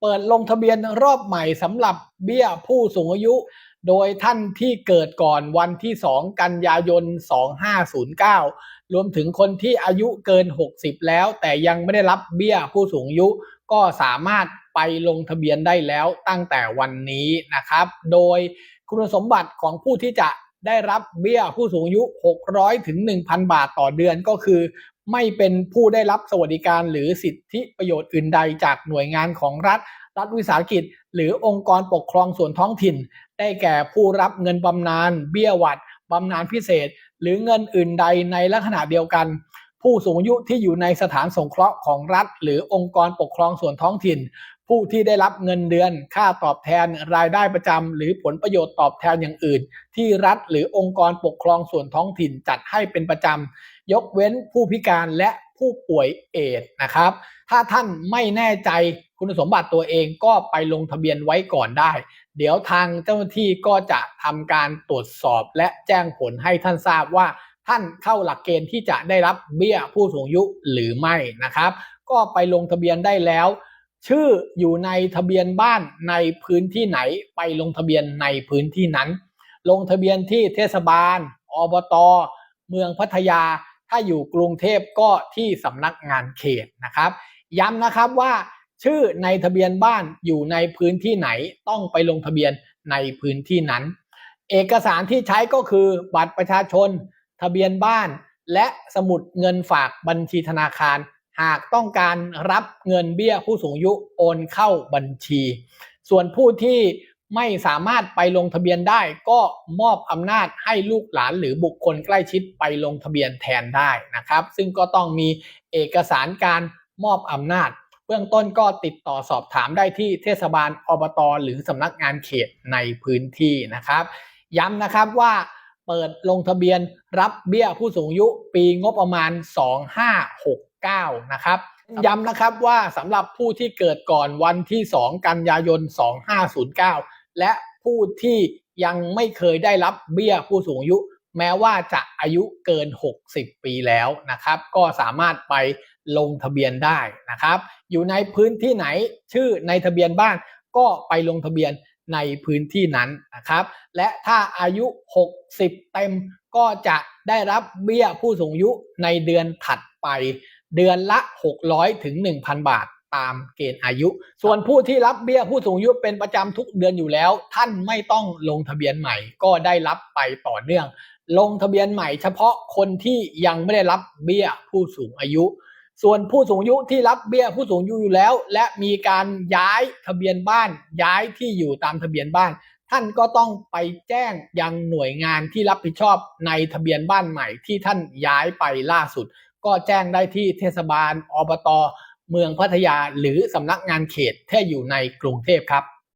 เปิดลงทะเบียนรอบใหม่สำหรับเบี้ยผู้สูงอายุ โดยท่านที่เกิดก่อนวันที่ 2 กันยายน 2509 รวมถึงคนที่อายุเกิน 60 แล้ว แต่ยังไม่ได้รับเบี้ยผู้สูงอายุ ก็สามารถไปลงทะเบียนได้แล้วตั้งแต่วันนี้นะครับ โดยคุณสมบัติของผู้ที่จะได้รับเบี้ยผู้สูงอายุ 600 ถึง 1,000 บาทต่อเดือนก็คือ ไม่เป็นผู้ได้รับสวัสดิการหรือสิทธิประโยชน์อื่นใดจากหน่วยงานของรัฐ รัฐวิสาหกิจ หรือองค์กรปกครองส่วนท้องถิ่น ได้แก่ผู้รับเงินบำนาญเบี้ยหวัดบำนาญพิเศษ หรือเงินอื่นใดในลักษณะเดียวกัน ผู้สูงอายุที่อยู่ในสถานสงเคราะห์ของรัฐ หรือองค์กรปกครองส่วนท้องถิ่น ผู้ที่ได้รับเงินเดือน ค่าตอบแทนรายได้ประจำหรือผลประโยชน์ตอบแทนอย่างอื่น ที่รัฐหรือองค์กรปกครองส่วนท้องถิ่นจัดให้เป็นประจำยกเว้นผู้พิการและผู้ป่วยเอดนะครับ ถ้าท่านไม่แน่ใจคุณสมบัติตัวเองก็ไปลงทะเบียนไว้ก่อนได้ เดี๋ยวทางเจ้าหน้าที่ก็จะทำการตรวจสอบและแจ้งผลให้ท่านทราบว่า ท่านเข้าหลักเกณฑ์ที่จะได้รับเบี้ยผู้สูงอายุหรือไม่นะครับ ก็ไปลงทะเบียนได้แล้ว ชื่ออยู่ในทะเบียนบ้านในพื้นที่ไหนไปลงทะเบียนในพื้นที่นั้น ลงทะเบียนที่เทศบาล อบต เมืองพัทยา ถ้าอยู่กรุงเทพก็ที่สำนักงานเขตนะครับ ย้ำนะครับว่าชื่อในทะเบียนบ้านอยู่ในพื้นที่ไหนต้องไปลงทะเบียนในพื้นที่นั้น เอกสารที่ใช้ก็คือบัตรประชาชน ทะเบียนบ้าน และสมุดเงินฝากบัญชีธนาคาร หากต้องการรับเงินเบี้ยผู้สูงอายุโอนเข้าบัญชี ส่วนผู้ที่ไม่สามารถไปลงทะเบียนได้ก็มอบอำนาจให้ลูกหลานหรือบุคคลใกล้ชิดไปลงทะเบียนแทนได้นะครับ ซึ่งก็ต้องมีเอกสารการมอบอำนาจ เบื้องต้นก็ติดต่อสอบถามได้ที่เทศบาลอบต หรือสำนักงานเขตในพื้นที่นะครับ ย้ำนะครับว่า เปิดลงทะเบียนรับเบี้ยผู้สูงอายุปีงบประมาณ 2569 นะครับย้ำนะครับว่าสำหรับผู้ที่เกิดก่อนวันที่ 2 กันยายน 2509 และผู้ที่ยังไม่เคยได้รับเบี้ยผู้สูงอายุ แม้ว่าจะอายุเกิน 60 ปีแล้วนะครับ ก็สามารถไปลงทะเบียนได้นะครับ อยู่ในพื้นที่ไหนชื่อในทะเบียนบ้านก็ไปลงทะเบียน ในพื้นที่นั้นนะครับ และถ้าอายุ 60 เต็มก็จะได้รับเบี้ยผู้สูงอายุในเดือนถัดไป เดือนละ 600ถึง1,000 บาทตามเกณฑ์อายุ ส่วนผู้ที่รับเบี้ยผู้สูงอายุเป็นประจำทุกเดือนอยู่แล้ว ท่านไม่ต้องลงทะเบียนใหม่ ก็ได้รับไปต่อเนื่อง ลงทะเบียนใหม่เฉพาะคนที่ยังไม่ได้รับเบี้ยผู้สูงอายุ ส่วนผู้สูงอายุที่รับเบี้ยผู้สูงอายุอยู่แล้ว และมีการย้ายทะเบียนบ้าน ย้ายที่อยู่ตามทะเบียนบ้าน ท่านก็ต้องไปแจ้งยังหน่วยงานที่รับผิดชอบในทะเบียนบ้านใหม่ที่ท่านย้ายไปล่าสุด ก็แจ้งได้ที่เทศบาลอบต เมืองพัทยา หรือสำนักงานเขตที่อยู่ในกรุงเทพครับ